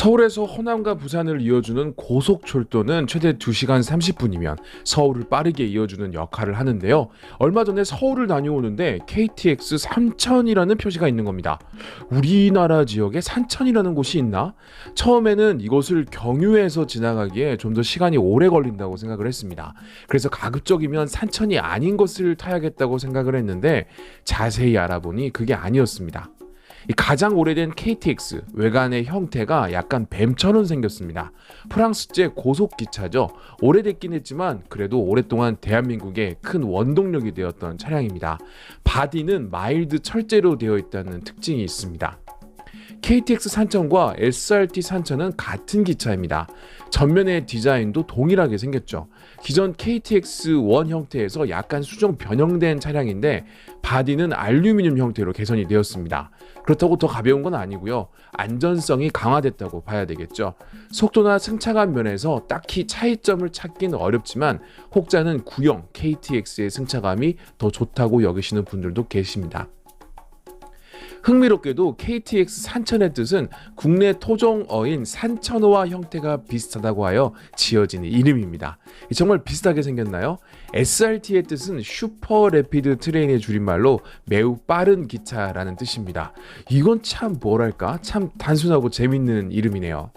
서울에서 호남과 부산을 이어주는 고속철도는 최대 2시간 30분이면 서울을 빠르게 이어주는 역할을 하는데요. 얼마 전에 서울을 다녀오는데 KTX 삼천이라는 표시가 있는 겁니다. 우리나라 지역에 산천이라는 곳이 있나? 처음에는 이곳을 경유해서 지나가기에 좀 더 시간이 오래 걸린다고 생각을 했습니다. 그래서 가급적이면 산천이 아닌 것을 타야겠다고 생각을 했는데 자세히 알아보니 그게 아니었습니다. 이 가장 오래된 KTX 외관의 형태가 약간 뱀처럼 생겼습니다. 프랑스제 고속 기차죠. 오래됐긴 했지만 그래도 오랫동안 대한민국의 큰 원동력이 되었던 차량입니다. 바디는 마일드 철제로 되어 있다는 특징이 있습니다. KTX 산천과 SRT 산천은 같은 기차입니다. 전면의 디자인도 동일하게 생겼죠. 기존 KTX1 형태에서 약간 수정 변형된 차량인데 바디는 알루미늄 형태로 개선이 되었습니다. 그렇다고 더 가벼운 건 아니고요. 안전성이 강화됐다고 봐야 되겠죠. 속도나 승차감 면에서 딱히 차이점을 찾기는 어렵지만 혹자는 구형 KTX의 승차감이 더 좋다고 여기시는 분들도 계십니다. 흥미롭게도 KTX 산천의 뜻은 국내 토종어인 산천어와 형태가 비슷하다고 하여 지어진 이름입니다. 정말 비슷하게 생겼나요? SRT의 뜻은 슈퍼 레피드 트레인의 줄임말로 매우 빠른 기차라는 뜻입니다. 이건 참 뭐랄까 참 단순하고 재밌는 이름이네요.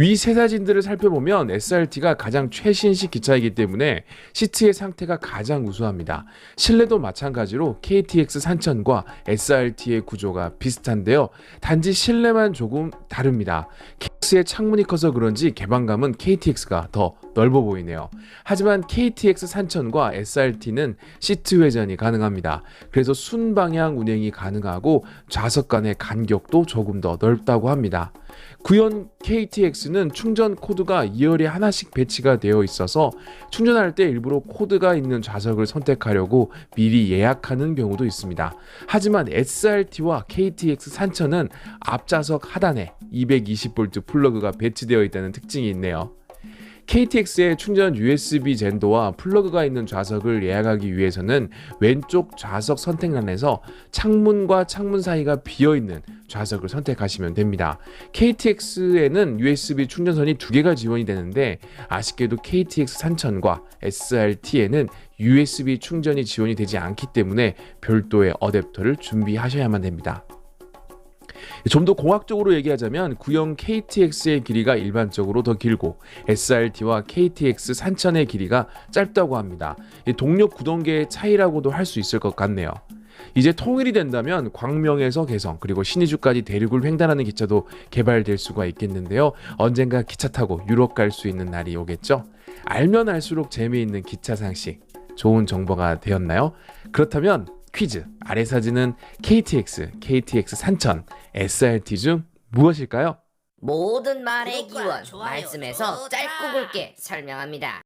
위 세 사진들을 살펴보면 SRT가 가장 최신식 기차이기 때문에 시트의 상태가 가장 우수합니다. 실내도 마찬가지로 KTX 산천과 SRT의 구조가 비슷한데요. 단지 실내만 조금 다릅니다. KTX의 창문이 커서 그런지 개방감은 KTX가 더 넓어 보이네요. 하지만 KTX 산천과 SRT는 시트 회전이 가능합니다. 그래서 순방향 운행이 가능하고 좌석 간의 간격도 조금 더 넓다고 합니다. 구현 KTX는 충전 코드가 2열에 하나씩 배치가 되어 있어서 충전할 때 일부러 코드가 있는 좌석을 선택하려고 미리 예약하는 경우도 있습니다. 하지만 SRT와 KTX 산천은 앞좌석 하단에 220V 플러그가 배치되어 있다는 특징이 있네요. KTX의 충전 USB 젠도와 플러그가 있는 좌석을 예약하기 위해서는 왼쪽 좌석 선택란에서 창문과 창문 사이가 비어 있는 좌석을 선택하시면 됩니다. KTX에는 USB 충전선이 두 개가 지원이 되는데 아쉽게도 KTX 산천과 SRT에는 USB 충전이 지원이 되지 않기 때문에 별도의 어댑터를 준비하셔야만 됩니다. 좀 더 공학적으로 얘기하자면 구형 KTX의 길이가 일반적으로 더 길고 SRT와 KTX 산천의 길이가 짧다고 합니다. 이 동력 구동계의 차이라고도 할 수 있을 것 같네요. 이제 통일이 된다면 광명에서 개성 그리고 신의주까지 대륙을 횡단하는 기차도 개발될 수가 있겠는데요. 언젠가 기차 타고 유럽 갈 수 있는 날이 오겠죠. 알면 알수록 재미있는 기차 상식 좋은 정보가 되었나요? 그렇다면 퀴즈 아래 사진은 KTX, KTX 산천, SRT 중 무엇일까요? 모든 말의 기원 말씀에서. 짧고 굵게 설명합니다.